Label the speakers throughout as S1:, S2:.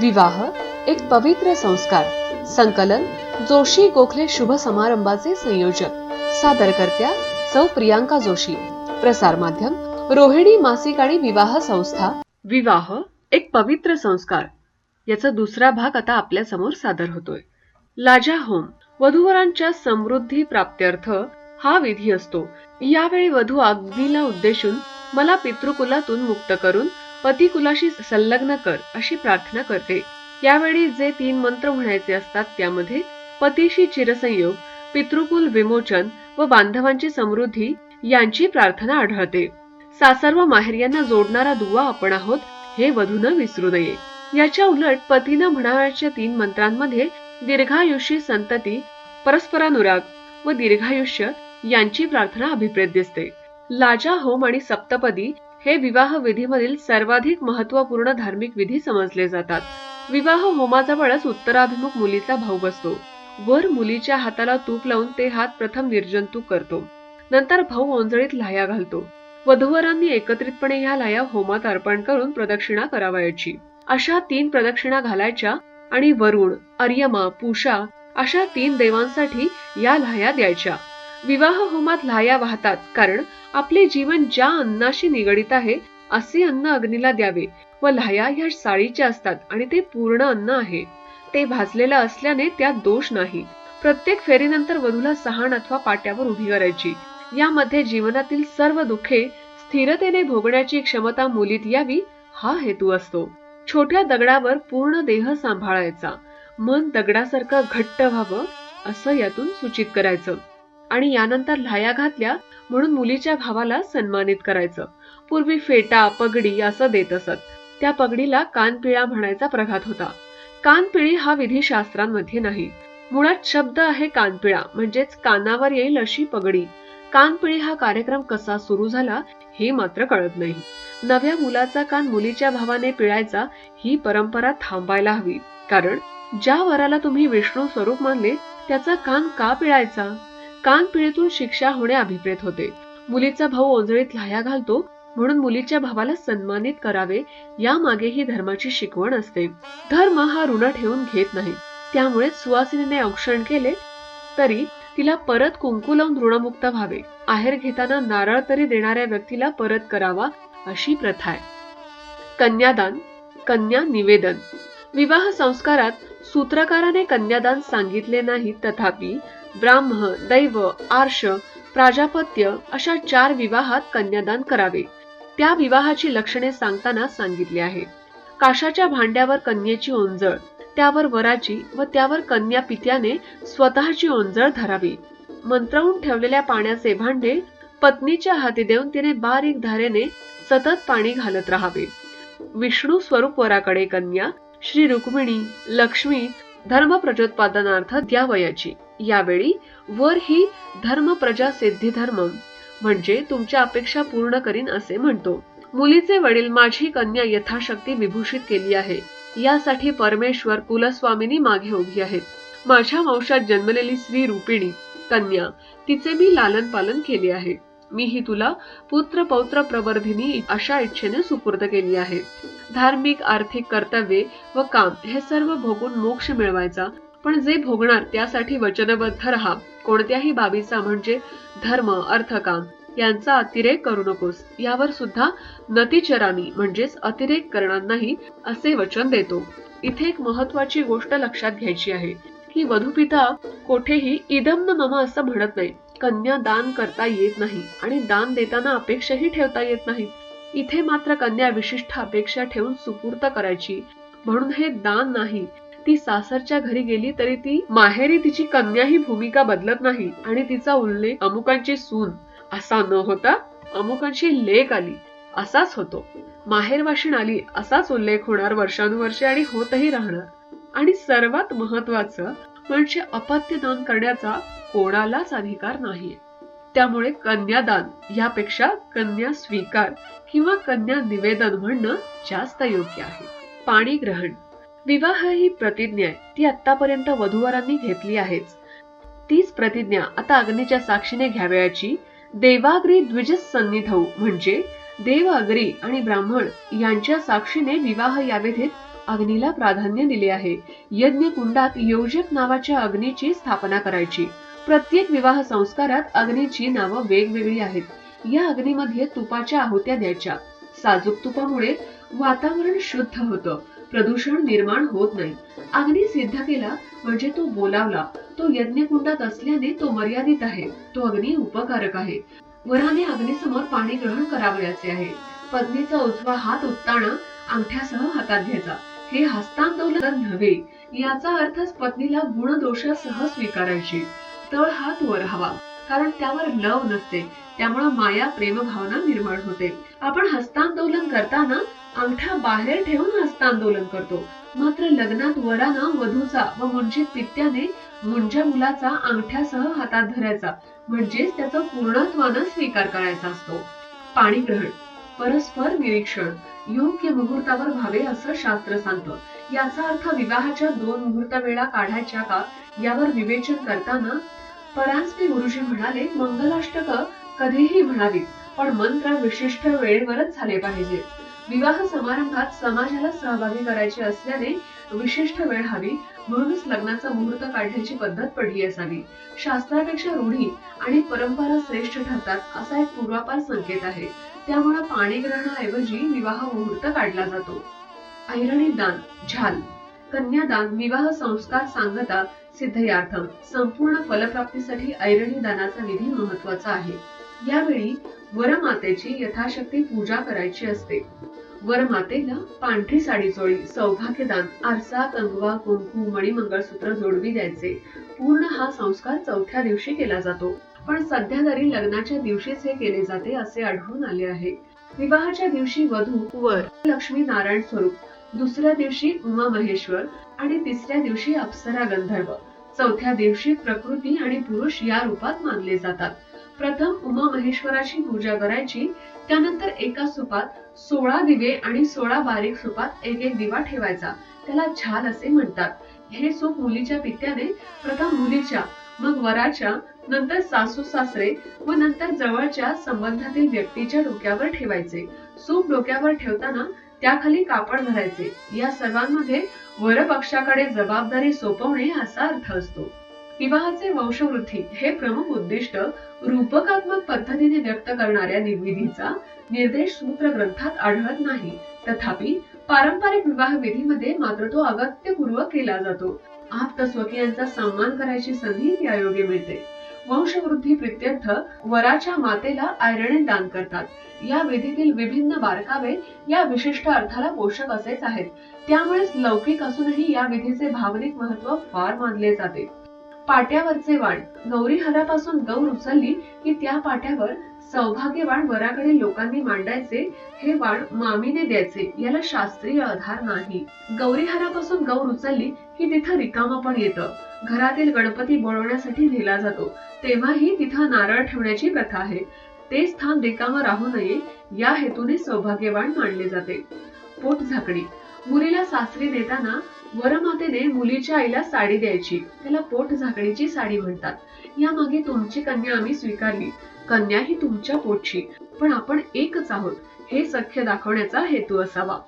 S1: विवाह एक पवित्र संस्कार संकलन जोशी गोखले शुभ समारंभाचे संयोजक सादरकर्त्या सौ प्रियांका जोशी. प्रसार माध्यम रोहिणी मासिक आणि विवाह संस्था. विवाह एक पवित्र संस्कार. याचा दुसरा भाग आता आपल्यासमोर सादर होतोय. लाजा होम वधूवरांच्या समृद्धी प्राप्त्यर्थ हा विधी असतो. यावेळी वधू अग्नीला उद्देशून मला पितृकुलातून मुक्त करून पतिकुलाशी संलग्न कर अशी प्रार्थना करते. यावेळी जे तीन मंत्र म्हणायचे असतात त्यामध्ये पतीशी चिरसंयोग पितृकुल विमोचन व बांधवांची समृद्धी यांची प्रार्थना आढळते. सासर व माहेरियांना जोडणारा दुवा आपण आहोत हे वधून विसरू नये. याच्या उलट पतीनं म्हणावयाच्या तीन मंत्रांमध्ये दीर्घायुषी संतती परस्परानुराग व दीर्घायुष्य यांची प्रार्थना अभिप्रेत दिसते. लाजा होम आणि सप्तपदी हे विवाह विधीमधील सर्वाधिक महत्त्वपूर्ण धार्मिक विधी समजले जातात. विवाह होमाजवळच उत्तराभिमुख मुलीचा भाऊ बसतो. वर मुलीच्या हाताला तूप लावून ते हात प्रथम निर्जंतुक करतो. नंतर भाऊ ओंजळीत लाया घालतो. वधूवरांनी एकत्रितपणे ह्या लाया होमात अर्पण करून प्रदक्षिणा करावयाची. अशा तीन प्रदक्षिणा घालायच्या आणि वरुण अर्यमा पूषा अशा तीन देवांसाठी या लाया द्यायच्या. विवाह होमात लाया वाहतात कारण आपले जीवन ज्या अन्नाशी निगडित आहे असे अन्न अग्नीला द्यावे व लाया ह्या साळीच्या असतात आणि ते पूर्ण अन्न आहे. ते भाजलेलं असल्याने त्यात दोष नाही. प्रत्येक फेरीनंतर वधूला सहाण अथवा पाट्यावर उभी करायची. यामध्ये जीवनातील सर्व दुःखे स्थिरतेने भोगण्याची क्षमता मुलीत यावी हा हेतू असतो. छोट्या दगडावर पूर्ण देह सांभाळायचा. मन दगडासारखं घट्ट व्हावं असं यातून सूचित करायचं. आणि यानंतर लाया घातल्या म्हणून मुलीच्या भावाला सन्मानित करायचं. पूर्वी फेटा पगडी असं देत असत. त्या पगडीला कानपिळा म्हणायचा प्रघात होता. कानपिळी हा विधी शास्त्रांमध्ये नाही. मुळात शब्द आहे कानपिळा म्हणजेच कानावर येईल अशी पगडी. कानपिळी हा कार्यक्रम कसा सुरू झाला हे मात्र कळत नाही. नव्या मुलाचा कान मुलीच्या भावाने पिळायचा ही परंपरा थांबायला हवी. कारण ज्या वराला तुम्ही विष्णू स्वरूप मानले त्याचा कान का पिळायचा? कानपिळीतून शिक्षा होणे अभिप्रेत होते. मुलीचा भाऊ ओंजळीत लाया घालतो म्हणून मुलीच्या भावाला सन्मानित करावे या मागे ही धर्माची शिकवण असते. धर्म हा ऋण ठेवून घेत नाही. त्यामुळे सुवासिनीने औक्षण केले तरी तिला परत कुंकू लावून ऋणमुक्त व्हावे. आहेर घेताना नारळ तरी देणाऱ्या व्यक्तीला परत करावा अशी प्रथा आहे. कन्यादान कन्या निवेदन. विवाह संस्कारात सूत्रकाराने कन्यादान सांगितले नाही तथापि ब्राह्म दैव आर्ष प्राजापत्य अशा चार विवाहात कन्यादान करावे. त्या विवाहाची लक्षणे सांगताना सांगितले आहे. काशाच्या भांड्यावर कन्येची ओंजळ त्यावर वराची व त्यावर कन्या पित्याने स्वतःची ओंजळ धरावी. मंत्रवून ठेवलेल्या पाण्याचे भांडे पत्नीच्या हाती देऊन तिने बारीक धारेने सतत पाणी घालत राहावे. विष्णू स्वरूप वराकडे कन्या श्री रुक्मिणी लक्ष्मी धर्म प्रजोत्पादनार्थ द्यावयाची. यावेळी वर ही धर्म प्रजा सिद्धी धर्म म्हणजे तुमच्या अपेक्षा पूर्ण करीन असे म्हणतो. मुलीचे वडील माझी कन्या यथाशक्ती विभूषित केली आहे. यासाठी परमेश्वर कुलस्वामिनी मागे उभी आहेत. माझ्या वंशात जन्मलेली स्त्री रूपिणी कन्या तिचे मी लालन पालन केले आहे. मी ही तुला पुत्र पौत्र प्रवर्धिनी अशा इच्छेने सुपूर्द केली आहे. धार्मिक आर्थिक कर्तव्ये व काम हे सर्व भोगून मोक्ष मिळवायचा पण जे भोगणार त्यासाठी वचनबद्ध राहा. कोणत्याही बाबीचा म्हणजे धर्म अर्थकाम यांचा अतिरेक करू नकोस. यावर सुद्धा नतीचरानी म्हणजेच अतिरेक करणार नाही असे वचन देतो. इथे एक महत्वाची गोष्ट लक्षात घ्यायची आहे की वधुपिता कोठेही इदम न मम असं म्हणत नाही. कन्या दान करता येत नाही आणि दान देताना अपेक्षाही ठेवता येत नाही. इथे मात्र कन्या विशिष्ट अपेक्षा ठेवून सुपूर्त करायची. म्हणून हे दान नाही ती सासरच्या घरी गेली तरी ती माहेरी तिची कन्या ही भूमिका बदलत नाही आणि तिचा उल्लेख अमुकांची सून असा न होता अमुकांची लेख आली असाच होतो. माहेरवाशीण आली असाच उल्लेख होणार वर्षानुवर्षे आणि होतही राहणार. आणि सर्वात महत्वाचं म्हणजे अपत्य दान करण्याचा कोणालाच अधिकार नाही त्यामुळे कन्यादान यापेक्षा कन्या स्वीकार किंवा कन्या निवेदन म्हणणं जास्त योग्य आहे. पाणी ग्रहण विवाह ही प्रतिज्ञा आहे ती आतापर्यंत वधूवरांनी घेतली आहेच. तीच प्रतिज्ञा आता अग्नीच्या साक्षीने घ्यावयाची देवाग्री द्विजस सन्निधौ म्हणजे देव अग्री आणि ब्राह्मण यांच्या साक्षीने विवाह यावेधेत अग्नीला प्राधान्य दिले आहे. यज्ञ कुंडात योजक नावाच्या अग्नीची स्थापना करायची. प्रत्येक विवाह संस्कारात अग्नीची नावं वेगवेगळी आहेत. या अग्नीमध्ये तुपाच्या आहुत्या द्यायच्या. साजूक तुपामुळे वातावरण शुद्ध होतं. प्रदूषण निर्माण होत नाही. अग्नी सिद्ध केला म्हणजे तो बोलावला. तो यज्ञकुंडात असल्याने तो मर्यादित आहे. तो अग्नी उपकारक आहे. वराने अग्नीसमोर पाणी ग्रहण करावयाचे आहे. पत्नीचा उजवा हात उत्ताना अंगठ्यासह हातात घ्यायचा. हे हस्तांदोलन नव्हे. याचा अर्थच पत्नीला गुणदोषासह स्वीकारायची. तळ हात वर हवा. कारण त्यावर लव नसते. त्यामुळे माया प्रेमभावना निर्माण होते. आपण हस्तांदोलन करताना अंगठा बाहेर ठेवून हस्तांदोलन करतो. मात्र लग्नात वरानं वधूचा व मुंजीत पित्याने मुंजा मुलाचा अंगठ्यासह हातात धरायचा. म्हणजेच त्याचा पूर्णत्वानं स्वीकार करायचा असतो. पाणी ग्रहण परस्पर निरीक्षण योग्य मुहूर्तावर व्हावे असं शास्त्र सांगतं. याचा अर्थ विवाहाच्या दोन मुहूर्त वेळा काढायच्या का यावर विवेचन करताना परांजपे गुरुजी म्हणाले मंगलाष्टक कधीही म्हणावीत पण मंत्र विशिष्ट वेळेवरच झाले पाहिजे. विवाह समारंभात समाजाला सहभागी करायचे असल्याने विशिष्ट वेळ हवी म्हणूनच लग्नाचा मुहूर्त काढण्याची पद्धत पडली असावी. शास्त्रापेक्षा रूढी आणि परंपरा श्रेष्ठ ठरतात असा एक पूर्वापार संकेत आहे. त्यामुळे पाणी ग्रहणाऐवजी विवाह मुहूर्त काढला जातो. ऐरणी दान झाल. कन्यादान विवाह संस्कार सांगता सिद्धयार्थम संपूर्ण फलप्राप्तीसाठी ऐरणी दानाचा विधी महत्त्वाचा आहे. यावेळी वरमातेची यथाशक्ती पूजा करायची असते. वरमातेला पांढरी साडी चोळी सौभाग्यदान आरसा कंगवा कुंकू मणिमंगळसूत्र जोडवी द्यायचे. पूर्ण हा संस्कार चौथ्या दिवशी केला जातो. पण सध्या तरी लग्नाच्या दिवशीच हे केले जाते असे आढळून आले आहे. विवाहाच्या दिवशी वधू वर लक्ष्मी नारायण स्वरूप दुसऱ्या दिवशी उमा महेश्वर आणि तिसऱ्या दिवशी अप्सरा गंधर्व. चौथ्या दिवशी प्रकृती आणि पुरुष या रूपात मानले जातात. प्रथम उमा महेश्वराची पूजा करायची. त्यानंतर एका सुपात सोळा दिवे आणि सोळा बारीक सुपात एक एक दिवा ठेवायचा. त्याला झाल असे म्हणतात. हे सूप मुलीच्या पित्याने प्रथम मुलीच्या मग वराच्या नंतर सासू सासरे व नंतर जवळच्या संबंधातील व्यक्तीच्या डोक्यावर ठेवायचे. सूप डोक्यावर ठेवताना त्याखाली कापड भरायचे. या सर्वांमध्ये वरपक्षाकडे जबाबदारी सोपवणे असा अर्थ असतो. विवाहाचे वंशवृद्धी हे प्रमुख उद्दिष्ट रूपकात्मक पद्धतीने व्यक्त करणाऱ्या विधीचा निर्देश सूत्र ग्रंथात आढळत नाही. तथापि पारंपरिक विवाह विधीमध्ये मात्र तो अगत्यपूर्वक केला जातो. आप्त स्वकीयांचा सन्मान करायची संधी या त्यायोगे मिळते. वंशवृद्धी प्रित्यर्थ वराच्या मातेला आयरणे दान करतात. या विधीतील विभिन्न बारकावे या विशिष्ट अर्थाला पोषक असेच आहेत. त्यामुळेच लौकिक असूनही या विधीचे भावनिक महत्त्व फार मानले जाते. पाट्यावरचे वाण. गौरी हरापासून गौर उचलली की त्या पाट्यावर सौभाग्यवान वराकडे लोकांनी मांडायचे हे वाण मामीने द्यायचे याला शास्त्रीय आधार नाही. गौरीहारापासून गौर उचलली की तिथं रिकामा पण येतं. घरातील गणपती बोलवण्यासाठी नेला जातो. तेव्हाही तिथं नारळ ठेवण्याची प्रथा आहे. ते स्थान रिकामा राहू नये या हेतूने सौभाग्यवान मानले जाते. पोट झाकणी. मुलीला सासरी देताना वरमातेने मुलीच्या आईला साडी द्यायची. त्याला पोट झाकणीची साडी म्हणतात. यामागे तुमची कन्या आम्ही स्वीकारली. कन्या ही तुमच्या पोटची. पण आपण एकच आहोत. हे सख्य दाखवण्याचा हेतू असावा.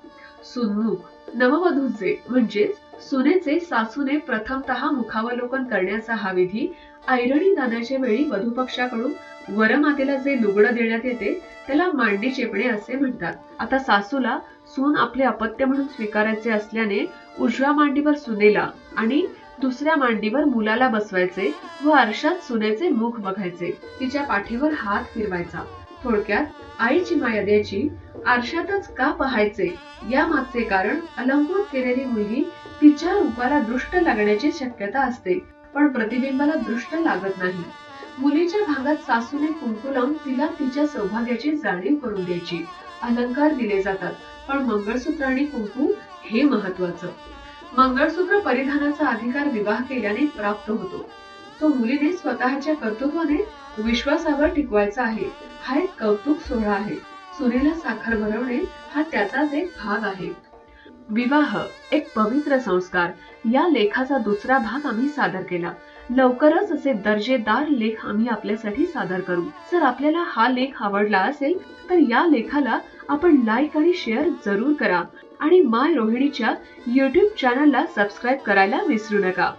S1: सुन्मुख नववधूचे म्हणजेच सुनेचे सासूने प्रथमतः मुखावलोकन करण्याचा हा विधी ऐरणी दानाच्या वेळी वधूपक्षाकडून वरमातेला जे लुगडं देण्यात येते त्याला मांडी चेपणे असे म्हणतात. आता सासूला सून आपले अपत्य म्हणून स्वीकारायचे असल्याने उजव्या मांडीवर सुनेला आणि दुसऱ्या मांडीवर मुलाला बसवायचे व आरशात सुनेचे मुख बघायचे. तिच्या पाठीवर हात फिरवायचा. थोडक्यात आईची माया द्यायची आरशातच का पाहायचे? या मागचे कारण अलंकृत केलेली मुलगी तिच्या रूपाला दृष्ट लागण्याची शक्यता असते पण प्रतिबिंबाला दृष्ट लागत नाही. मुलीच्या भागात सासूने कुंकुलम तिला तिच्या सौभाग्याची जाणीव करून द्यायची. अलंकार दिले जातात पण मंगळसूत्र आणि कुंकू हे महत्वाचं मंगळसूत्र परिधानाचा अधिकार विवाह केल्याने प्राप्त होतो. तो मुलीने स्वतःच्या कर्तृत्वाने विश्वासावर टिकवायचा आहे. हा एक कौतुक सोहळा आहे. सुनेला साखर भरवणे हा त्याचाच एक भाग आहे. विवाह एक पवित्र संस्कार. या लेखाचा दुसरा भाग आम्ही सादर केला. लवकरच असे दर्जेदार लेख आम्ही आपल्यासाठी सादर करू. जर आपल्याला हा लेख आवडला असेल तर या लेखाला आपण लाईक आणि शेअर जरूर करा. आणि माय रोहिणीच्या युट्यूब चॅनलला सबस्क्राईब करायला विसरू नका.